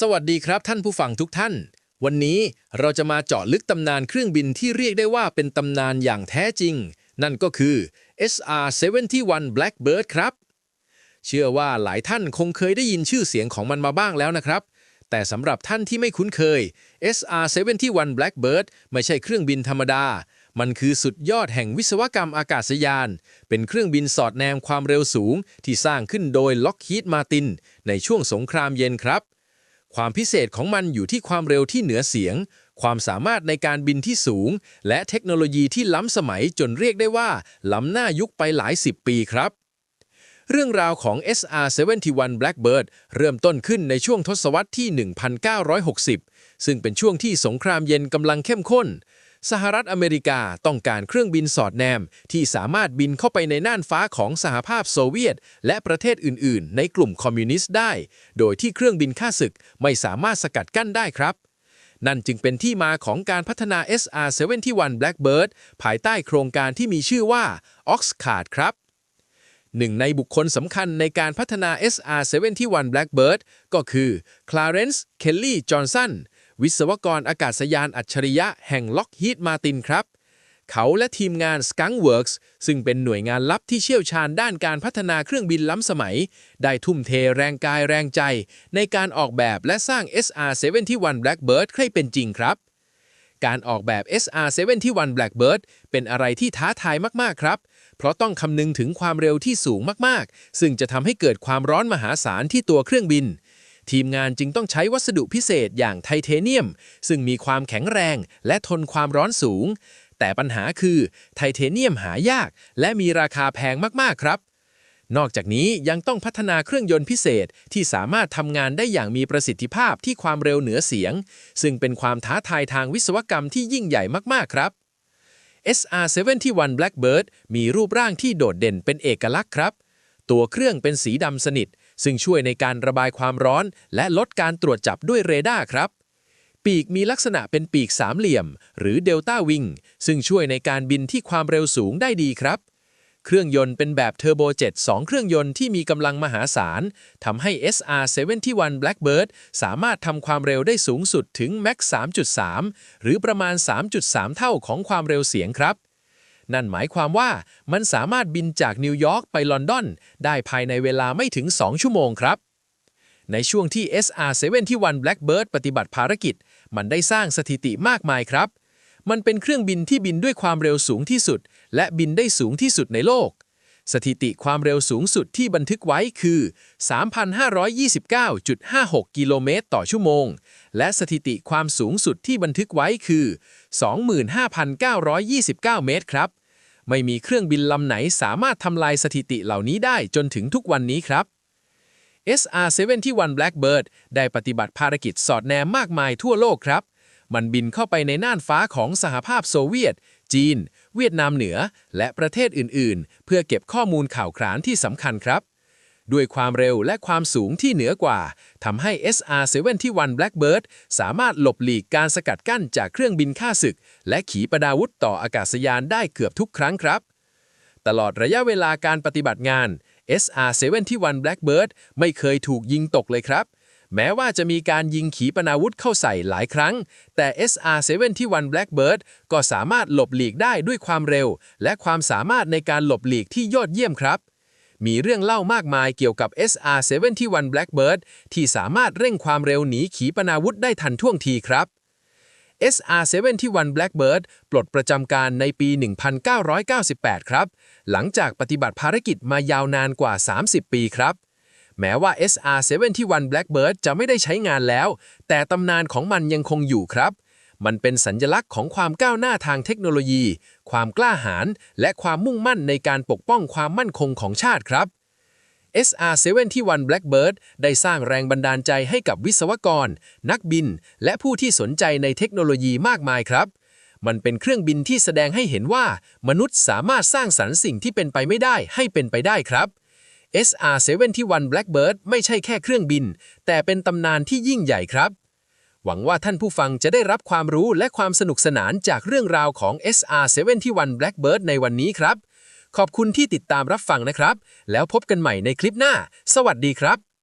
สวัสดีครับท่านผู้ฟังทุกท่าน วันนี้เราจะมาเจาะลึกตำนานเครื่องบินที่เรียกได้ว่าเป็นตำนานอย่างแท้จริง นั่นก็คือ SR-71 Blackbird ครับ เชื่อว่าหลายท่านคงเคยได้ยินชื่อเสียงของมันมาบ้างแล้วนะครับ แต่สำหรับท่านที่ไม่คุ้นเคย SR-71 Blackbird ไม่ใช่เครื่องบินธรรมดา มันคือสุดยอดแห่งวิศวกรรมอากาศยาน เป็นเครื่องบินสอดแนมความเร็วสูง ที่สร้างขึ้นโดย Lockheed Martin ในช่วงสงครามเย็นครับ ความพิเศษของมันอยู่ที่ความเร็วที่เหนือเสียง ความสามารถในการบินที่สูง และเทคโนโลยีที่ล้ำสมัยจนเรียกได้ว่า ล้ำหน้ายุคไปหลายสิบปีครับ เรื่องราวของ SR-71 Blackbird เริ่มต้นขึ้นในช่วงทศวรรษที่ 1960 ซึ่งเป็นช่วงที่สงครามเย็นกำลังเข้มข้น สหรัฐอเมริกาต้องการเครื่องบินสอดแนม ที่สามารถบินเข้าไปในน่านฟ้าของสหภาพโซเวียต และประเทศอื่น ๆ ในกลุ่มคอมมิวนิสต์ได้ โดยที่เครื่องบินข้าศึกไม่สามารถสกัดกั้นได้ครับ นั่นจึงเป็นที่มาของการพัฒนา SR-71 Blackbird ภายใต้โครงการที่มีชื่อว่า Oxcart ครับหนึ่งในบุคคลสำคัญในการพัฒนา SR-71 Blackbird ก็คือ Clarence Kelly Johnson วิศวกรอากาศยานอัจฉริยะแห่ง Lockheed Martin ครับ เขาและทีมงาน Skunk Works ซึ่งเป็นหน่วยงานลับที่เชี่ยวชาญด้านการพัฒนาเครื่องบินล้ำสมัย ได้ทุ่มเทแรงกายแรงใจ ในการออกแบบและสร้าง SR-71 Blackbird ให้เป็นจริงครับ การออกแบบ SR-71 Blackbird เป็นอะไรที่ท้าทายมาก ๆ ครับเพราะต้องคำนึงถึงความเร็วที่สูงมาก ๆ ซึ่งจะทำให้เกิดความร้อนมหาศาลที่ตัวเครื่องบิน ทีมงานจึงต้องใช้วัสดุพิเศษอย่างไทเทเนียม ซึ่งมีความแข็งแรงและทนความร้อนสูง แต่ปัญหาคือไทเทเนียมหายาก และมีราคาแพงมากๆครับ นอกจากนี้ยังต้องพัฒนาเครื่องยนต์พิเศษที่สามารถทำงานได้อย่างมีประสิทธิภาพที่ความเร็วเหนือเสียง ซึ่งเป็นความท้าทายทางวิศวกรรมที่ยิ่งใหญ่มากๆครับ SR-71 Blackbird มีรูปร่างที่โดดเด่นเป็นเอกลักษณ์ครับ ตัวเครื่องเป็นสีดำสนิท ซึ่งช่วยในการระบายความร้อนและลดการตรวจจับด้วยเรดาร์ครับ ปีกมีลักษณะเป็นปีกสามเหลี่ยม หรือเดลต้าวิงซึ่งช่วยในการบินที่ความเร็วสูงได้ดีครับ เครื่องยนต์เป็นแบบเทอร์โบเจ็ต2เครื่องยนต์ที่มีกำลังมหาศาลทำให้ SR-71 Blackbird สามารถทำความเร็วได้สูงสุดถึง Mach 3.3 หรือประมาณ 3.3 เท่าของความเร็วเสียงครับ นั่นหมายความว่ามันสามารถบินจากนิวยอร์กไปลอนดอน ได้ภายในเวลาไม่ถึง 2 ชั่วโมงครับ ในช่วงที่ SR-71 Blackbird ปฏิบัติภารกิจ มันได้สร้างสถิติมากมายครับ มันเป็นเครื่องบินที่บินด้วยความเร็วสูงที่สุด และบินได้สูงที่สุดในโลก สถิติความเร็วสูงสุดที่บันทึกไว้คือ 3,529.56 กิโลเมตรต่อชั่วโมง และสถิติความสูงสุดที่บันทึกไว้คือ 25,929 เมตรครับ ไม่มีเครื่องบินลำไหนสามารถทำลายสถิติเหล่านี้ได้จนถึงทุกวันนี้ครับ SR-71 Blackbird ได้ปฏิบัติภารกิจสอดแนมมากมายทั่วโลกครับ มันบินเข้าไปในน่านฟ้าของสหภาพโซเวียต จีน เวียดนามเหนือ และประเทศอื่น ๆ เพื่อเก็บข้อมูลข่าวครานที่สำคัญครับ ด้วยความเร็วและความสูงที่เหนือกว่าทำให้ SR-71 Blackbird สามารถหลบหลีกการสกัดกั้นจากเครื่องบินฆ่าศึก และขีปนาวุธต่ออากาศยานได้เกือบทุกครั้งครับ ตลอดระยะเวลาการปฏิบัติงาน SR-71 Blackbird ไม่เคยถูกยิงตกเลยครับ แม้ว่าจะมีการยิงขีปนาวุธเข้าใส่หลายครั้ง แต่ SR-71 Blackbird ก็สามารถหลบหลีกได้ด้วยความเร็ว และความสามารถในการหลบหลีกที่ยอดเยี่ยมครับ มีเรื่องเล่ามากมายเกี่ยวกับ SR-71 Blackbird ที่สามารถเร่งความเร็วหนีขีปนาวุธได้ทันท่วงทีครับ SR-71 Blackbird ปลดประจำการในปี 1998 ครับ หลังจากปฏิบัติภารกิจมายาวนานกว่า 30 ปีครับ แม้ว่า SR-71 Blackbird จะไม่ได้ใช้งานแล้ว แต่ตำนานของมันยังคงอยู่ครับ มันเป็นสัญญลักษณ์ของความก้าวหน้าทางเทคโนโลยี ความกล้าหาญและความมุ่งมั่นในการปกป้องความมั่นคงของชาติครับ SR-71 Blackbird ได้สร้างแรงบันดาลใจให้กับวิศวกร นักบิน และผู้ที่สนใจในเทคโนโลยีมากมายครับ มันเป็นเครื่องบินที่แสดงให้เห็นว่า มนุษย์สามารถสร้างสรรค์สิ่งที่เป็นไปไม่ได้ให้เป็นไปได้ครับ SR-71 Blackbird ไม่ใช่แค่เครื่องบิน แต่เป็นตำนานที่ยิ่งใหญ่ครับ หวังว่าท่านผู้ฟังจะได้รับความรู้และความสนุกสนานจากเรื่องราวของ SR-71 Blackbird ในวันนี้ครับ ขอบคุณที่ติดตามรับฟังนะครับ แล้วพบกันใหม่ในคลิปหน้า สวัสดีครับ